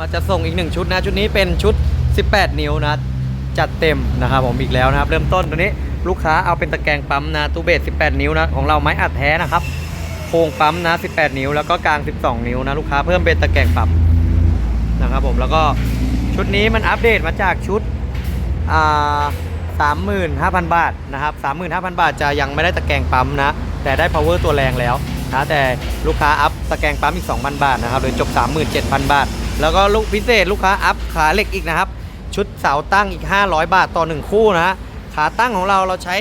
มาจะส่งอีกหนึ่งชุดนะ ชุดนี้เป็นชุด 18 นิ้วนะ จัดเต็มนะครับผมอีกแล้วนะครับ เริ่มต้นตัวนี้ลูกค้าเอาเป็นตะแกรงปั๊มนะตู้เบส 18 นิ้วนะของเราไม้อัดแท้นะครับโครงปั๊มนะ 18 นิ้ว แล้วก็กลาง 12 นิ้วนะลูกค้าเพิ่มเป็นตะแกรงปั๊มนะครับผมแล้วก็ชุดนี้มันอัปเดตมาจากชุดอ่า35,000 บาทนะครับ 35,000 บาทจะยังไม่ได้ตะแกรงปั๊มนะ แต่ได้ power ตัวแรงแล้วนะแต่ลูกค้าอัพตะแกรงปั๊มอีก 2,000 บาทนะครับเลยจบ 37,000 บาท แล้วก็ลูกพิเศษลูกค้าอัพขาเหล็กอีกนะครับ ชุดเสาตั้งอีก 500 บาทต่อ 1 คู่นะขาตั้งของเราเราใช้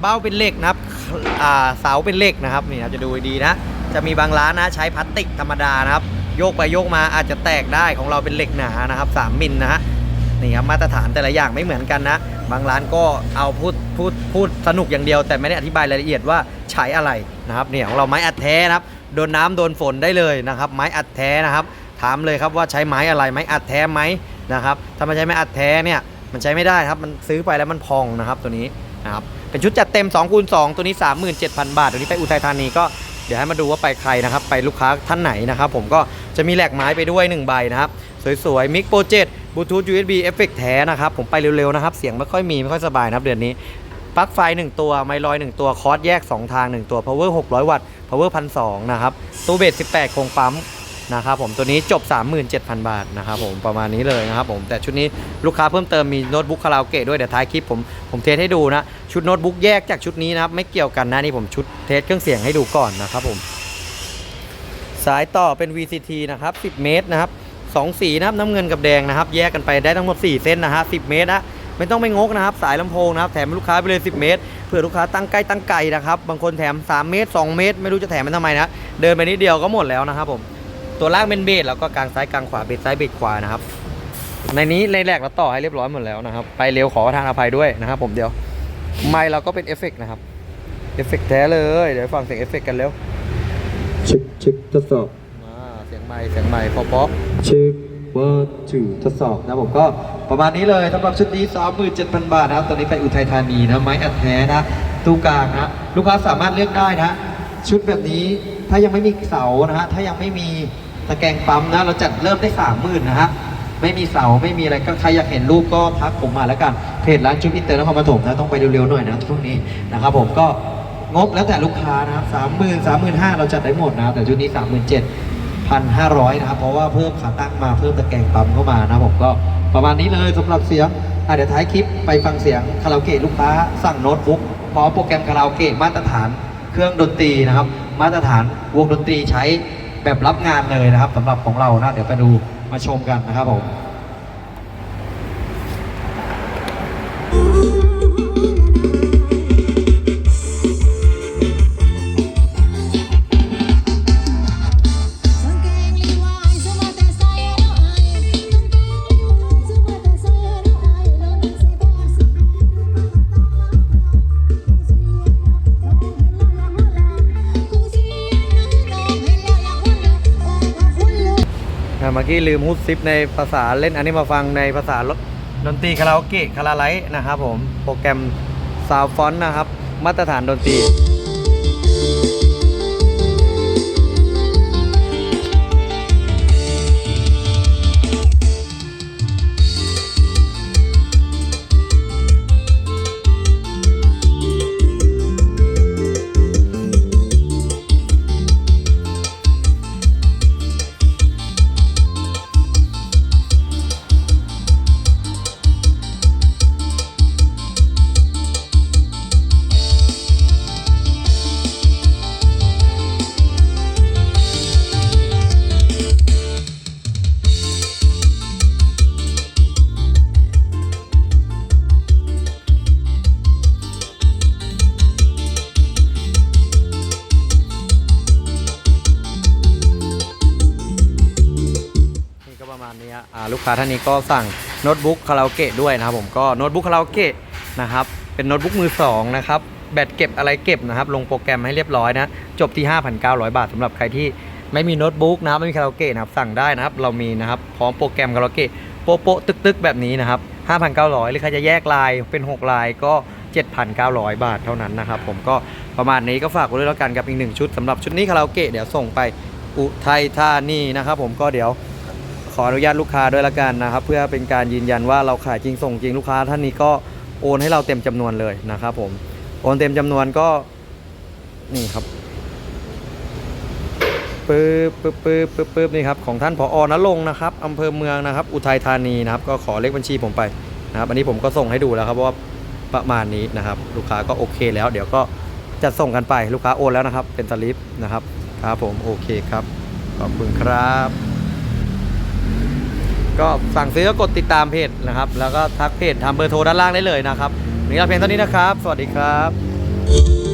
เบ้าเป็นเหล็กนะครับเสาเป็นเหล็กนะครับนี่เราจะดูดีนะ จะมีบางร้านนะใช้พลาสติกธรรมดานะครับ โยกไปโยกมาอาจจะแตกได้ของเราเป็นเหล็กหนานะครับ 3 มิลนะฮะนี่ครับมาตรฐานแต่ละอย่างไม่เหมือนกันนะ บางร้านก็เอาพูดพูดพูดสนุกอย่างเดียว แต่ไม่ได้อธิบายรายละเอียดว่าใช้อะไรนะครับเนี่ยของเราไม้อัดแท้นะครับโดนน้ำโดนฝนได้เลยนะครับ ไม้อัดแท้นะครับ ถามเลยครับว่าใช้ไม้อะไรไม้อัดแท้ไหมนะครับถ้าไม่ใช้ไม้อัดแท้เนี่ยมันใช้ไม่ได้ครับมันซื้อไปแล้วมันพองนะครับตัวนี้นะครับเป็นชุดจัดเต็ม2คูณ2ตัวนี้ 37,000 บาทตัวนี้ไปอุทัยธานีก็เดี๋ยวให้มาดูว่าไปใครนะครับ ไปลูกค้าท่านไหนนะครับ ผมก็จะมีแหลกไม้ไปด้วย 1 ใบนะครับ สวยๆ มิกโปรเจกต์บลูทูธ USB เอฟเฟกแท้นะครับ ผมไปเร็วๆนะครับ เสียงไม่ค่อยมี ไม่ค่อยสบายนะครับเดือนนี้ปลั๊กไฟ 1 ตัว ไมลอย 1 ตัว คอร์สแยก 2 ทาง 1 ตัว power 600 วัตต์ power 1,200 นะครับ ตู้เบส 18 โครงปั๊ม นะครับผมตัวนี้จบ 37,000 บาทนะครับผมประมาณนี้เลยนะครับผมแต่ชุดนี้ลูกค้าเพิ่มเติมมีโน้ตบุ๊กคาราโอเกะด้วยเดี๋ยวท้ายคลิปผมผมเทสให้ดูนะ ชุดโน้ตบุ๊กแยกจากชุดนี้นะครับไม่เกี่ยวกันนะนี่ผมชุดเทสเครื่องเสียงให้ดูก่อนนะครับผมสายต่อเป็น VCT นะครับ 10 เมตรนะครับสองสีนะครับน้ำเงินกับแดงนะครับ แยกกันไปได้ทั้งหมด 4 เส้นนะฮะ10 เมตรนะไม่ต้องไปงกนะครับ สายลำโพงนะครับแถมลูกค้าไปเลย 10 เมตรเผื่อลูกค้าตั้งใกล้ตั้งไกลนะครับบางคนแถม 3 เมตร 2 เมตร ไม่รู้จะแถมมันทำไมนะเดินไปนิดเดียวก็หมดแล้วนะครับผม ตัวล่างเป็นเบสแล้วก็กลางซ้ายกลางขวาเบสซ้ายเบสขวานะครับ ในนี้ในแรกเราต่อให้เรียบร้อยหมดแล้วนะครับ ไปเร็วขอประทานอภัยด้วยนะครับ ผมเดี๋ยว ไมค์เราก็เป็นเอฟเฟกต์นะครับ เอฟเฟกต์แท้เลย เดี๋ยวฟังเสียงเอฟเฟกต์กันเร็วเช็คเช็คทดสอบอ่าเสียงไมค์เสียงไมค์เพราะๆเช็คว่าถูกทดสอบนะผมก็ประมาณนี้เลยสำหรับชุดนี้37,000 บาทนะครับ ตอนนี้ไปอุทัยธานีนะไม้อัดแท้นะตู้กลางนะลูกค้าสามารถเลือกได้นะชุดแบบนี้ถ้ายังไม่มีเสานะฮะถ้ายังไม่มี ตะแกรงปั๊มนะ เราจัดเริ่มได้30,000นนะฮะ ไม่มีเสาไม่มีอะไรก็ใครอยากเห็นรูปก็ทักผมมาแล้วกัน เพจร้านชุดอินเตอร์นครปฐมนะต้องไปเร็วๆหน่อยนะช่วงนี้นะครับผมก็งบแล้วแต่ลูกค้านะครับสามหมื่นสามหมื่นห้าเราจัดได้หมดนะแต่ชุดนี้สามหมื่นเจ็ดพันห้าร้อยนะครับ เพราะว่าเพิ่มขาตั้งมาเพิ่มตะแกรงปั๊มเข้ามานะผมก็ประมาณนี้เลยสำหรับเสียงอะเดี๋ยวท้ายคลิปไปฟังเสียงคาราโอเกะลูกค้าสั่งโน้ตบุ๊กพร้อมโปรแกรมคาราโอเกะมาตรฐาน เครื่องดนตรีนะครับ มาตรฐานวงดนตรีใช้ แบบรับงานเลยนะครับสำหรับของเรานะเดี๋ยวไปดูมาชมกันนะครับผม เมื่อกี้ลืมฮุดซิปในภาษาเล่นอันนี้มาฟังในภาษาดนตรีคาราโอเกะคาราไลท์นะครับผม โปรแกรมซาวฟอนนะครับ มาตรฐานดนตรี นี้ลูกค้าท่านนี้ก็สั่งโน้ตบุ๊กคาราโอเกะด้วยนะครับผมก็โน้ตบุ๊กคาราโอเกะนะครับเป็นโน้ตบุ๊กมือสองนะครับแบตเก็บอะไรเก็บนะครับลงโปรแกรมให้เรียบร้อยนะจบที่ 5,900 บาทสำหรับใครที่ไม่มีโน้ตบุ๊กนะครับไม่มีคาราโอเกะนะครับสั่งได้นะครับเรามีนะครับพร้อมโปรแกรมคาราโอเกะโปะโปะตึกตึกๆแบบนี้นะครับ 5,900 หรือใครจะแยกลายเป็น 6 ลายก็ 7,900 บาทเท่านั้นนะครับผมก็ประมาณนี้ก็ฝากไว้ด้วยแล้วกันกับอีกหนึ่งชุดสำหรับชุดนี้คาราโอเกะเดี๋ยวส่งไปอุทัยธานีนะครับผมก็เดี๋ยว ขออนุญาตลูกค้าด้วยละกันนะครับ เพื่อเป็นการยืนยันว่าเราขายจริงส่งจริงลูกค้า ท่านนี้ก็โอนให้เราเต็มจำนวนเลยนะครับ ผมโอนเต็มจำนวนก็นี่ครับปึ๊บปึ๊บปึ๊บปึ๊บปึ๊บนี่ครับของท่านผอณรงนะครับอำเภอเมืองนะครับ อุทัยธานีนะครับ ก็ขอเลขบัญชีผมไปนะครับ อันนี้ผมก็ส่งให้ดูแล้วครับว่าประมาณนี้นะครับ ลูกค้าก็โอเคแล้ว เดี๋ยวก็จะส่งกันไปลูกค้าโอนแล้วนะครับ เป็นสลิปนะครับครับผมโอเคครับขอบคุณครับ ก็สั่งซื้อก็กดติดตามเพจนะครับ แล้วก็ทักเพจทำเบอร์โทรด้านล่างได้เลยนะครับวันนี้เราเพียงเท่านี้นะครับ สวัสดีครับ